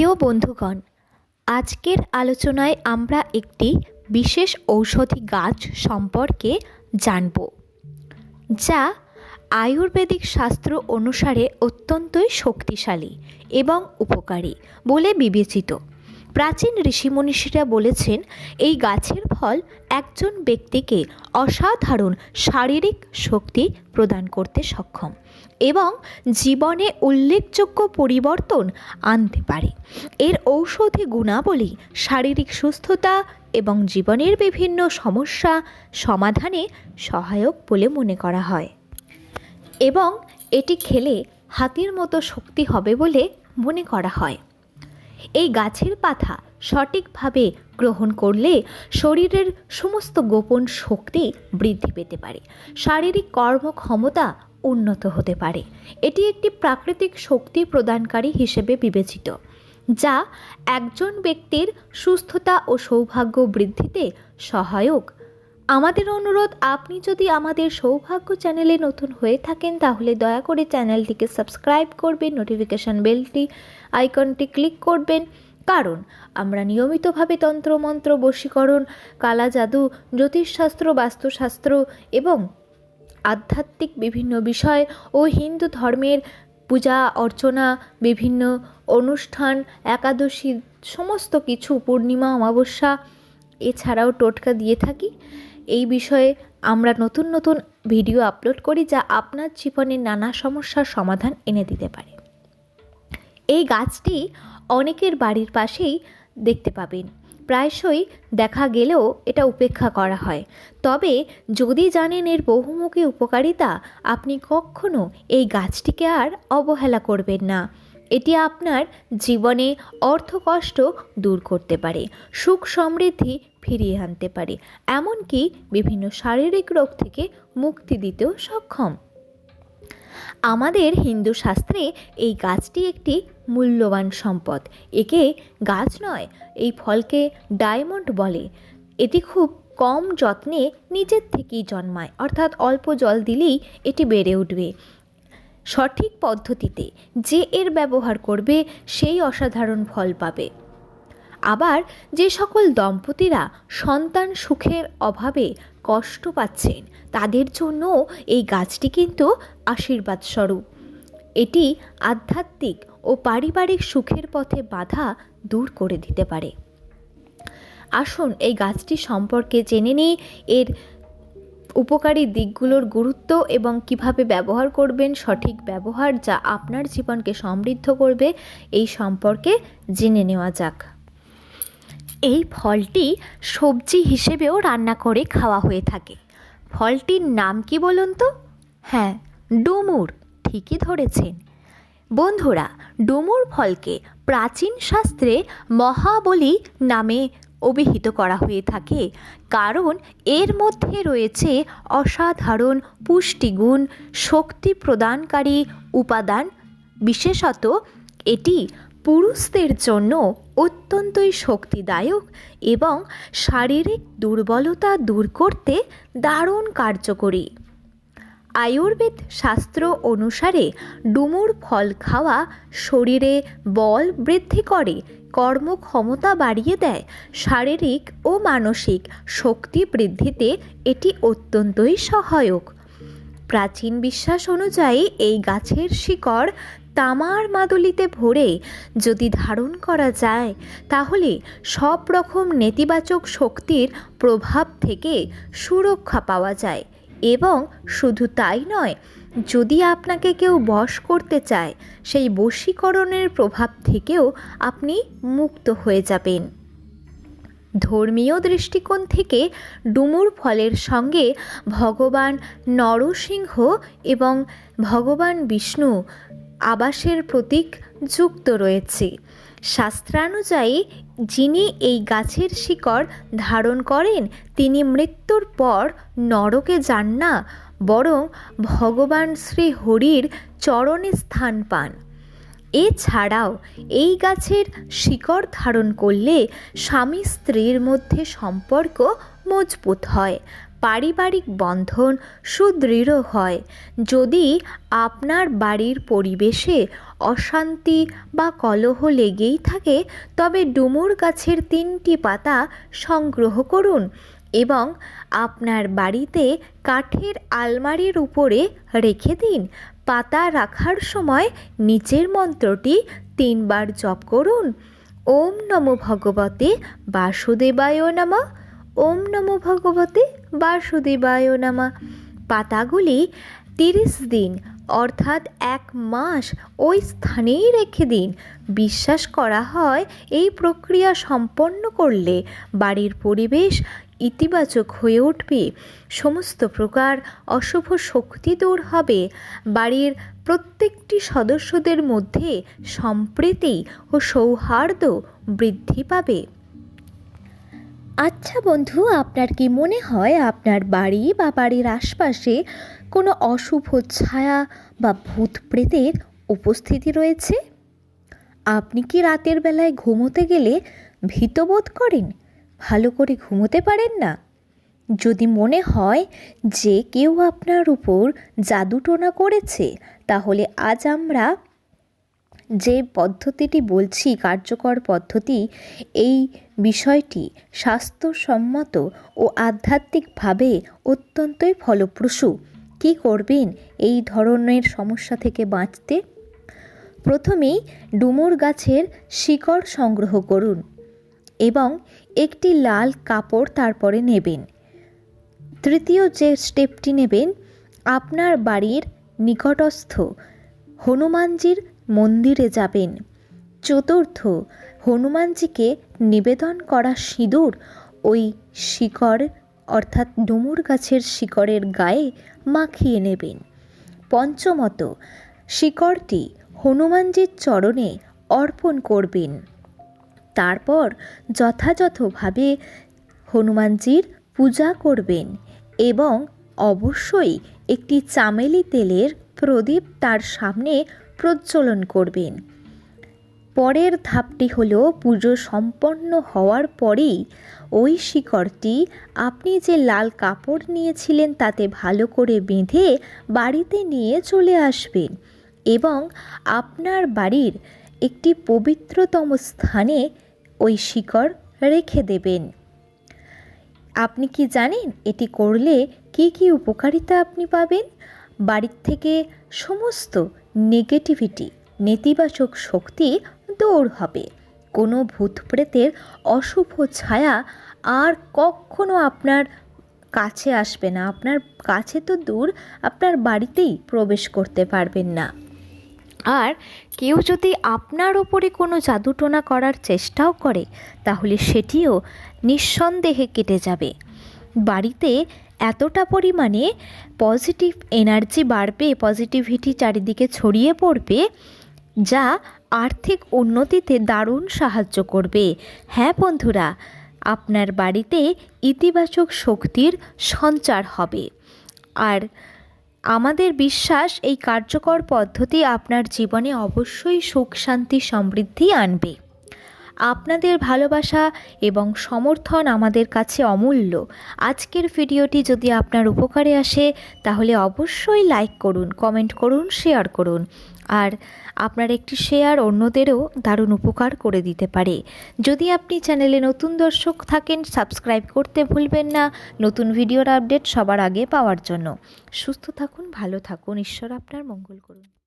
প্রিয় বন্ধুগণ, আজকের আলোচনায় আমরা একটি বিশেষ ঔষধি গাছ সম্পর্কে জানব, যা আয়ুর্বেদিক শাস্ত্র অনুসারে অত্যন্তই শক্তিশালী এবং উপকারী বলে বিবেচিত। প্রাচীন ঋষিমনীষীরা বলেছেন, এই গাছের ফল একজন ব্যক্তিকে অসাধারণ শারীরিক শক্তি প্রদান করতে সক্ষম এবং জীবনে উল্লেখযোগ্য পরিবর্তন আনতে পারে। এর ঔষধি গুণাবলী, শারীরিক সুস্থতা এবং জীবনের বিভিন্ন সমস্যা সমাধানে সহায়ক বলে মনে করা হয় এবং এটি খেলে হাতির মতো শক্তি হবে বলে মনে করা হয়। এই গাছের পাতা সঠিকভাবে গ্রহণ করলে শরীরের সমস্ত গোপন শক্তি বৃদ্ধি পেতে পারে। শারীরিক কর্মক্ষমতা উন্নত হতে পারে। এটি একটি প্রাকৃতিক শক্তি প্রদানকারী হিসেবে বিবেচিত, যা একজন ব্যক্তির সুস্থতা ও সৌভাগ্য বৃদ্ধিতে সহায়ক। আমাদের অনুরোধ, আপনি যদি আমাদের সৌভাগ্য চ্যানেলে নতুন হয়ে থাকেন, তাহলে দয়া করে চ্যানেলটিকে সাবস্ক্রাইব করবেন, নোটিফিকেশান বেলটি আইকনটি ক্লিক করবেন। কারণ আমরা নিয়মিতভাবে তন্ত্রমন্ত্র, বশীকরণ কালা জাদু জ্যোতিষশাস্ত্র, বাস্তুশাস্ত্র এবং আধ্যাত্মিক বিভিন্ন বিষয় ও হিন্দু ধর্মের পূজা, অর্চনা, বিভিন্ন অনুষ্ঠান, একাদশী সমস্ত কিছু, পূর্ণিমা, অমাবস্যা এছাড়াও টোটকা দিয়ে থাকি। এই বিষয়ে আমরা নতুন নতুন ভিডিও আপলোড করি যা আপনার জীবনের নানা সমস্যার সমাধান এনে দিতে পারে। এই গাছটি অনেকের বাড়ির পাশেই দেখতে পাবেন। প্রায়শই দেখা গেলেও এটা উপেক্ষা করা হয়। তবে যদি জানেন এর বহুমুখী উপকারিতা, আপনি কখনো এই গাছটিকে আর অবহেলা করবেন না। এটি আপনার জীবনে অর্থকষ্ট দূর করতে পারে, সুখ সমৃদ্ধি ফিরিয়ে আনতে পারে, এমনকি বিভিন্ন শারীরিক রোগ থেকে মুক্তি দিতেও সক্ষম। আমাদের হিন্দু শাস্ত্রে এই গাছটি একটি মূল্যবান সম্পদ। একে গাছ নয়, এই ফলকে ডায়মন্ড বলে। এটি খুব কম যত্নে নিজের থেকেই জন্মায়, অর্থাৎ অল্প জল দিলেই এটি বেড়ে উঠবে। সঠিক পদ্ধতিতে যে এর ব্যবহার করবে, সেই অসাধারণ ফল পাবে। আবার যে সকল দম্পতিরা সন্তান সুখের অভাবে কষ্ট পাচ্ছেন, তাদের জন্য এই গাছটি কিন্তু আশীর্বাদ স্বরূপ এটি আধ্যাত্মিক ও পারিবারিক সুখের পথে বাধা দূর করে দিতে পারে। আসুন এই গাছটি সম্পর্কে জেনে নিই। এর উপকারী দিকগুলোর গুরুত্ব এবং কীভাবে ব্যবহার করবেন, সঠিক ব্যবহার যা আপনার জীবনকে সমৃদ্ধ করবে, এই সম্পর্কে জেনে নেওয়া যাক। এই ফলটি সবজি হিসেবেও রান্না করে খাওয়া হয়ে থাকে। ফলটির নাম কি বলুন তো? হ্যাঁ ডুমুর। ঠিকই ধরেছেন। বন্ধুরা, ডুমুর ফলকে প্রাচীন শাস্ত্রে মহাবলী নামে অভিহিত করা হয়ে থাকে। কারণ এর মধ্যে রয়েছে অসাধারণ পুষ্টিগুণ, শক্তি প্রদানকারী উপাদান। বিশেষত এটি পুরুষদের জন্য অত্যন্তই শক্তিদায়ক এবং শারীরিক দুর্বলতা দূর করতে দারুণ কার্যকরী। আয়ুর্বেদ শাস্ত্র অনুসারে ডুমুর ফল খাওয়া শরীরে বল বৃদ্ধি করে, কর্মক্ষমতা বাড়িয়ে দেয়, শারীরিক ও মানসিক শক্তি বৃদ্ধিতে এটি অত্যন্তই সহায়ক। প্রাচীন বিশ্বাস অনুযায়ী এই গাছের শিকড় তামার মাদুলিতে ভরে যদি ধারণ করা যায়, তাহলে সব রকম নেতিবাচক শক্তির প্রভাব থেকে সুরক্ষা পাওয়া যায়। এবং শুধু তাই নয়, যদি আপনাকে কেউ বশ করতে চায়, সেই বশীকরণের প্রভাব থেকেও আপনি মুক্ত হয়ে যাবেন। ধর্মীয় দৃষ্টিকোণ থেকে ডুমুর ফলের সঙ্গে ভগবান নরসিংহ এবং ভগবান বিষ্ণু আবাসের প্রতীক যুক্ত রয়েছে। শাস্ত্রানুযায়ী, যিনি এই গাছের শিকড় ধারণ করেন, তিনি মৃত্যুর পর নরকে যান না, বরং ভগবান শ্রী হরির চরণে স্থান পান। এছাড়াও, এই গাছের শিকড় ধারণ করলে স্বামী স্ত্রীর মধ্যে সম্পর্ক মজবুত হয়। পারিবারিক বন্ধন সুদৃঢ় হয়। যদি আপনার বাড়ির পরিবেশে অশান্তি বা কলহ লেগেই থাকে, তবে ডুমুর গাছের তিনটি পাতা সংগ্রহ করুন এবং আপনার বাড়িতে কাঠের আলমারির উপরে রেখে দিন। পাতা রাখার সময় নিচের মন্ত্রটি তিনবার জপ করুন। ওম নমো ভগবতে বাসুদেবায় নমঃ। ওম নমো ভগবতে বাসুদেবায় নমঃ। পাতাগুলি তিরিশ দিন, অর্থাৎ এক মাস ওই স্থানেই রেখে দিন। বিশ্বাস করা হয় এই প্রক্রিয়া সম্পন্ন করলে বাড়ির পরিবেশ ইতিবাচক হয়ে উঠবে। সমস্ত প্রকার অশুভ শক্তি দূর হবে। বাড়ির প্রত্যেকটি সদস্যদের মধ্যে সম্প্রীতি ও সৌহার্দ্য বৃদ্ধি পাবে। আচ্ছা বন্ধু, আপনার কি মনে হয় আপনার বাড়ি বা বাড়ির আশপাশে কোনো অশুভ ছায়া বা ভূত প্রেতের উপস্থিতি রয়েছে? আপনি কি রাতের বেলায় ঘুমোতে গেলে ভীতবোধ করেন? ভালো করে ঘুমোতে পারেন না? যদি মনে হয় যে কেউ আপনার উপর জাদুটোনা করেছে, তাহলে আজ আমরা যে পদ্ধতিটি বলছি, কার্যকর পদ্ধতি, এই বিষয়টি স্বাস্থ্যসম্মত ও আধ্যাত্মিকভাবে অত্যন্তই ফলপ্রসূ। কী করবেন এই ধরনের সমস্যা থেকে বাঁচতে? প্রথমেই ডুমুর গাছের শিকড় সংগ্রহ করুন এবং একটি লাল কাপড় তারপরে নেবেন। তৃতীয় যে স্টেপটি নেবেন, আপনার বাড়ির নিকটস্থ হনুমানজির মন্দিরে যাবেন। চতুর্থ হনুমানজিকে নিবেদন করা সিঁদুর ওই শিকড় অর্থাৎ ডুমুর গাছের শিকড়ের গায়ে মাখিয়ে নেবেন। পঞ্চমত শিকড়টি হনুমানজির চরণে অর্পণ করবেন। তারপর যথাযথভাবে হনুমানজির পূজা করবেন এবং অবশ্যই একটি চামেলি তেলের প্রদীপ তার সামনে প্রজ্বলন করবেন। পরের ধাপটি হলো পুজো সম্পন্ন হওয়ার পরেই ওই শিকড়টি আপনি যে লাল কাপড় নিয়েছিলেন তাতে ভালো করে বেঁধে বাড়িতে নিয়ে চলে আসবেন এবং আপনার বাড়ির একটি পবিত্রতম স্থানে ওই শিকড় রেখে দেবেন। আপনি কি জানেন এটি করলে কি কি উপকারিতা আপনি পাবেন? বাড়ির থেকে সমস্ত নেগেটিভিটি নেতিবাচক শক্তি দূর হবে। কোনো ভূত প্রেতের অশুভ ছায়া আর কখনো আপনার কাছে আসবে না। আপনার কাছে তো দূর, আপনার বাড়িতেই প্রবেশ করতে পারবেন না। আর কেউ যদি আপনার ওপরে কোনো জাদুটোনা করার চেষ্টাও করে, তাহলে সেটিও নিঃসন্দেহে কেটে যাবে। বাড়িতে এতটা পরিমাণে পজিটিভ এনার্জি বাড়বে, পজিটিভিটি চারিদিকে ছড়িয়ে পড়বে, যা আর্থিক উন্নতিতে দারুণ সাহায্য করবে। হ্যাঁ বন্ধুরা, আপনার বাড়িতে ইতিবাচক শক্তির সঞ্চার হবে। আর আমাদের বিশ্বাস, এই কার্যকর পদ্ধতি আপনার জীবনে অবশ্যই সুখ, শান্তি, সমৃদ্ধি আনবে। আপনাদের ভালোবাসা এবং সমর্থন আমাদের কাছে অমূল্য। আজকের ভিডিওটি যদি আপনার উপকারে আসে, তাহলে অবশ্যই লাইক করুন, কমেন্ট করুন, শেয়ার করুন। আর আপনার একটি শেয়ার অন্যদেরও দারুণ উপকার করে দিতে পারে। যদি আপনি চ্যানেলে নতুন দর্শক থাকেন, সাবস্ক্রাইব করতে ভুলবেন না। নতুন ভিডিওর আপডেট সবার আগে পাওয়ার জন্য। সুস্থ থাকুন, ভালো থাকুন। ঈশ্বর আপনার মঙ্গল করুন।